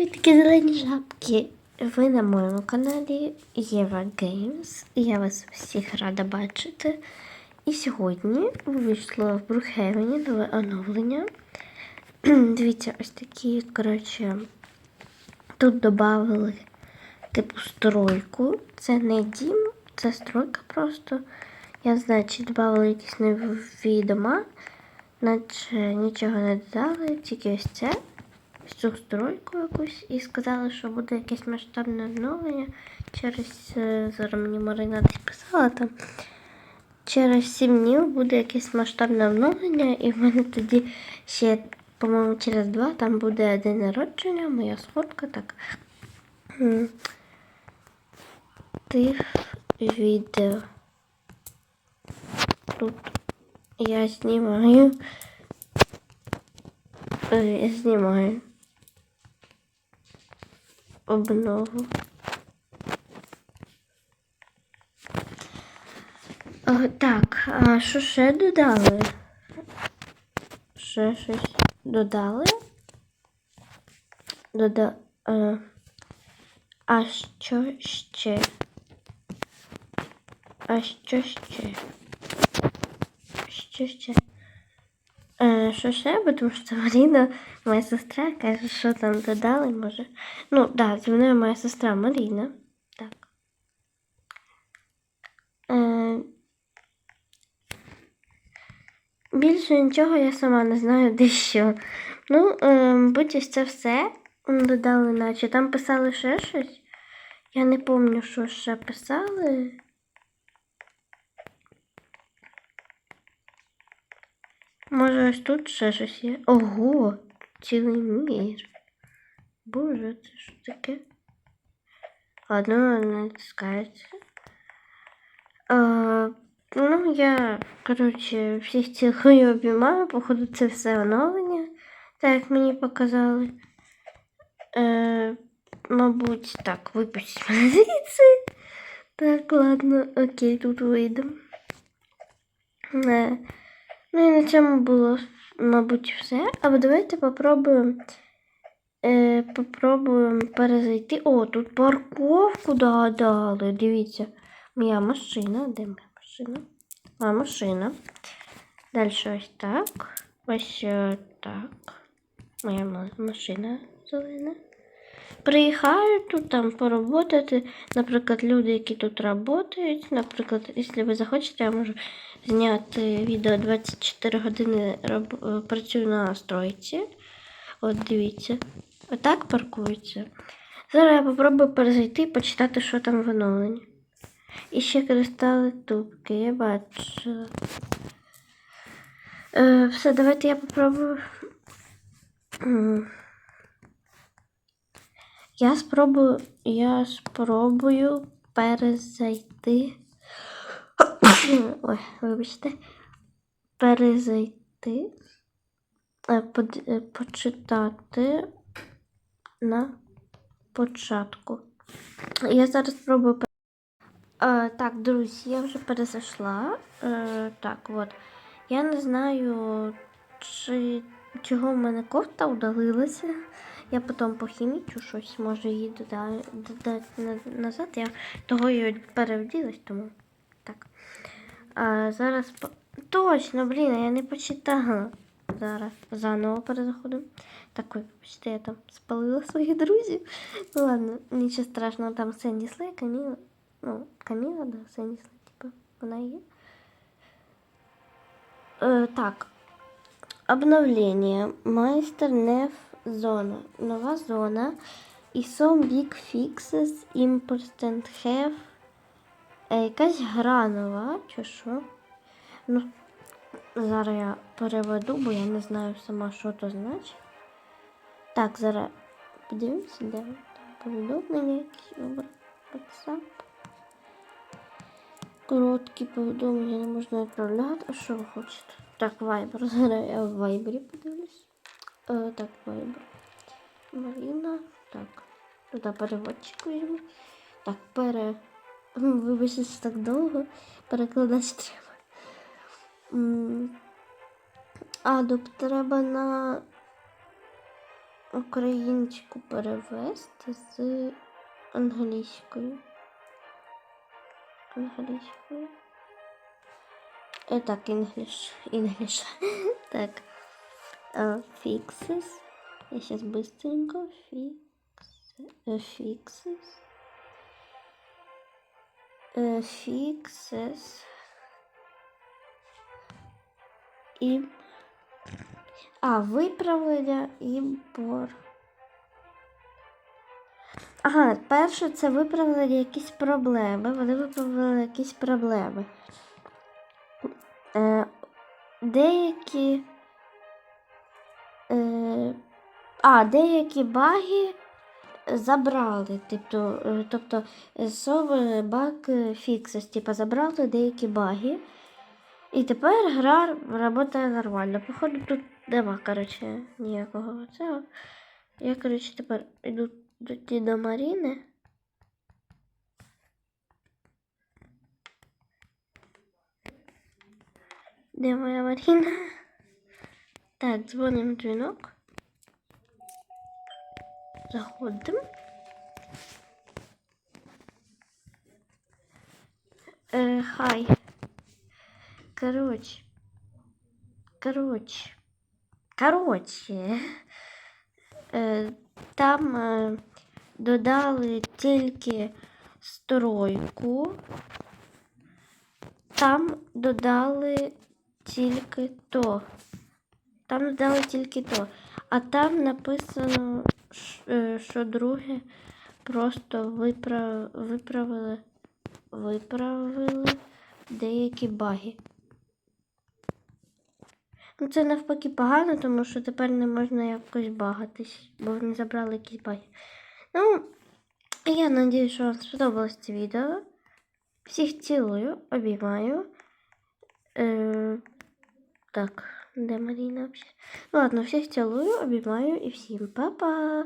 Привіт, зелені жабки! Ви на моєму каналі Єва Геймс. Я вас всіх рада бачити. І сьогодні вийшло в Брухевені нове оновлення. Дивіться, ось такі, коротше, тут додали типу стройку. Це не дім, це стройка просто. Я знаю, чи додали якісь нові дома, наче нічого не додали, тільки ось це ось цю стройку якусь і сказали, що буде якесь масштабне оновлення через е, зараз мені Марина писала там. Через 7 днів буде якесь масштабне оновлення, і в мене тоді ще, по-моєму, через два там буде день народження, моя сфотка так. Тих відео. Тут я знімаю. Е, Я знімаю обнову. Е, Так, а що ще додали? Ще щось додали? Дода... е, А що ще? А що ще? Що ще? Е, що ще? Бо Тому що Маріна, моя сестра, каже, що там додали, може. Ну, так, да, зі мною моя сестра Маріна. Так. Е, більше нічого я сама не знаю, де що. Ну, е, мабуть, ось це все додали, наче. Там писали ще щось. Я не пам'ятаю, що ще писали. Може, ось тут ще щось є. Ого, цілий мір. Боже, це що таке? Ладно, не натискається. Ну, я, коротше, всіх цілую обіймаю, походу, це все оновлення, так як мені показали. Е, мабуть, так, випустіть мене звідси. Так, ладно, окей, тут вийдемо. Ну і на цьому було, мабуть, все. Або давайте попробуємо. Е, попробуємо перезайти. О, тут парковку додали. Дивіться. Моя машина. Де моя машина? Моя машина. Далі ось так. Ось е, так. Моя машина зелена. Приїхають тут там поработати. Наприклад, люди, які тут працюють. Наприклад, якщо ви захочете, я можу зняти відео 24 години е, працюю на стройці. От дивіться. Отак паркується. Зараз я попробую перезайти і почитати, що там в оновленні. І ще кристали тупки, я бачила. Е, все, давайте я попробую. Я спробую, я спробую перезайти. Ой, вибачте. Перезайти. е, е, Почитати на початку. Я зараз спробую. Е, так, друзі, я вже перезайшла. Так, от. Я не знаю, чи чого в мене кофта удалилася. Я потім похімічу щось, може її додати, назад. Я того її перевділась, тому так. А зараз точно, блін, я не почитала. Зараз заново перезаходимо. Так, ой, вибачте, я там спалила своїх друзів. Ну ладно, нічого страшного, там Сенді Слей, Каміла. Ну, Каміла, да, Сенді Слей, типу, вона є. Е, так. Обновление. Майстер Неф зона. Нова зона. І some big fixes important have. Е, якась гра нова, чи що? Ну, зараз я переведу, бо я не знаю сама, що то значить. Так, зараз подивимося, де там повідомлення якісь. WhatsApp. Короткі повідомлення не можна відправляти. А що ви хочете? Так, Viber. Зараз я в Viber подивлюсь. Е, так, Viber. Маріна. Так. Туди переводчик візьму. Так, пере. Вибачте, так довго. Перекладати треба. Адоп треба на. українську перевести з англійською. Англійською. Е, так, English. English. так. Uh, fixes. Я сейчас быстренько. Fix, э, fixes. Э, fixes. І. А, виправлення імпор. Ага, перше це виправлення якісь проблеми. Вони виправили якісь проблеми. Е, деякі. Е, а, деякі баги забрали. Тобто, е, тобто solve bug fixes, типу, забрали деякі баги. І тепер гра працює нормально. Походу тут нема, коротше, ніякого цього. Я, коротше, тепер йду до Маріни. Де моя Маріна? Так, дзвонимо дзвінок. Заходимо. Е, хай. Короче. Короче. Короче. Е, там е, додали тільки стройку. Там додали тільки то. Там додали тільки то. А там написано, е, що друге просто виправ... виправили, виправили деякі баги. Ну, це навпаки погано, тому що тепер не можна якось багатись, бо вони забрали якісь баги. Ну, я надію, що вам сподобалось це відео. Всіх цілую, обіймаю. Е, так, де Маріна? Ладно, всіх цілую, обіймаю і всім па-па!